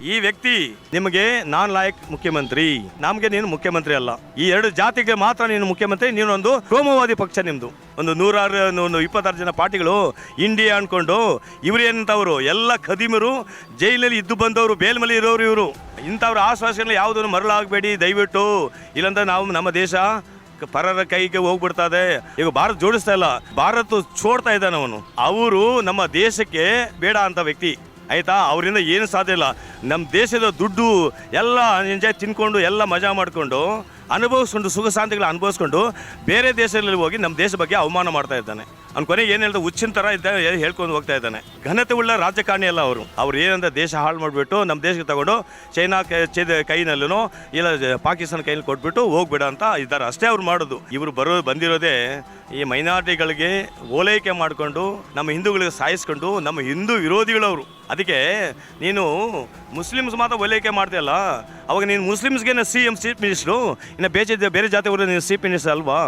ಈ ವ್ಯಕ್ತಿ ನಿಮಗೆ ನಾನ್ ಲಾಯಕ್ ಮುಖ್ಯಮಂತ್ರಿ. ನಮ್ಗೆ ನೀನು ಮುಖ್ಯಮಂತ್ರಿ ಅಲ್ಲ. ಈ ಎರಡು ಜಾತಿಗೆ ಮಾತ್ರ ನೀನು ಮುಖ್ಯಮಂತ್ರಿ ನೀನು ಒಂದು ಕೋಮುವಾದಿ ಪಕ್ಷ ನಿಮ್ದು. ಒಂದು ನೂರಾರು, ಒಂದು ಇಪ್ಪತ್ತಾರು ಜನ ಪಾರ್ಟಿಗಳು ಇಂಡಿಯಾ ಅನ್ಕೊಂಡು ಇವ್ರು ಏನಂತವ್ರು? ಎಲ್ಲ ಖದೀಮರು, ಜೈಲಲ್ಲಿ ಇದ್ದು ಬಂದವರು ಬೇಲ್ಮಲಿ ಇರೋರು ಇವರು. ಇಂಥವ್ರ ಆಶ್ವಾಸನೆ ಯಾವುದನ್ನು ಮರಳಾಗಬೇಡಿ ದಯವಿಟ್ಟು. ಇಲ್ಲಂದ್ರೆ ನಾವು ನಮ್ಮ ದೇಶ ಪರರ ಕೈಗೆ ಹೋಗ್ಬಿಡ್ತದೆ. ಈಗ ಭಾರತ ಜೋಡಿಸ್ತಾ ಇಲ್ಲ. ಭಾರತ ಚೋಡ್ತಾ ಇದ್ದಾನೆ ಅವನು. ಅವರು ನಮ್ಮ ದೇಶಕ್ಕೆ ಬೇಡ ಅಂತ ವ್ಯಕ್ತಿ. ಆಯ್ತಾ? ಅವರಿಂದ ಏನು ಸಾಧ್ಯ ಇಲ್ಲ. ನಮ್ಮ ದೇಶದ ದುಡ್ಡು ಎಲ್ಲ ಎಂಜಾಯ್ ತಿನ್ಕೊಂಡು ಎಲ್ಲ ಮಜಾ ಮಾಡಿಕೊಂಡು ಅನುಭವಿಸ್ಕೊಂಡು ಸುಖ ಶಾಂತಿಗಳು ಅನುಭವಿಸ್ಕೊಂಡು ಬೇರೆ ದೇಶದಲ್ಲಿ ಹೋಗಿ ನಮ್ಮ ದೇಶ ಬಗ್ಗೆ ಅವಮಾನ ಮಾಡ್ತಾ ಇದ್ದಾನೆ. ಅವ್ನ ಕೊನೆ ಏನು ಹೇಳ್ದೆ, ಹುಚ್ಚಿನ ಥರ ಇದ್ದ ಹೇಳ್ಕೊಂಡು ಹೋಗ್ತಾ ಇದ್ದಾನೆ. ಘನತೆ ಉಳ್ಳ ರಾಜಕಾರಣಿ ಅಲ್ಲ ಅವರು. ಅವ್ರು ಏನಂದ್ರೆ ದೇಶ ಹಾಳು ಮಾಡಿಬಿಟ್ಟು ನಮ್ಮ ದೇಶಕ್ಕೆ ತಗೊಂಡು ಚೈನಾ ಕೈನಲ್ಲೂ ಇಲ್ಲ ಪಾಕಿಸ್ತಾನ ಕೈಯಲ್ಲಿ ಕೊಟ್ಬಿಟ್ಟು ಹೋಗ್ಬೇಡ ಅಂತ ಇದ್ದಾರೆ. ಅಷ್ಟೇ ಅವ್ರು ಮಾಡೋದು. ಇವರು ಬರೋ, ಬಂದಿರೋದೇ ಈ ಮೈನಾರಿಟಿಗಳಿಗೆ ಓಲೈಕೆ ಮಾಡಿಕೊಂಡು ನಮ್ಮ ಹಿಂದೂಗಳಿಗೆ ಸಾಯಿಸ್ಕೊಂಡು ನಮ್ಮ ಹಿಂದೂ ವಿರೋಧಿಗಳವರು ಅದಕ್ಕೆ ನೀನು ಮುಸ್ಲಿಮ್ಸ್ ಮಾತ್ರ ಓಲೈಕೆ ಮಾಡ್ತೀಯಲ್ಲ ಅವಾಗ ನೀನು ಮುಸ್ಲಿಮ್ಸ್ಗೆ ಸಿ ಎಂ, ಚೀಫ್ ಮಿನಿಸ್ಟ್ರು, ಇನ್ನು ಬೇರೆ ಬೇರೆ ಜಾತಿಯವರು ನೀನು ಚೀಫ್ ಮಿನಿಸ್ಟರ್ ಅಲ್ವಾ?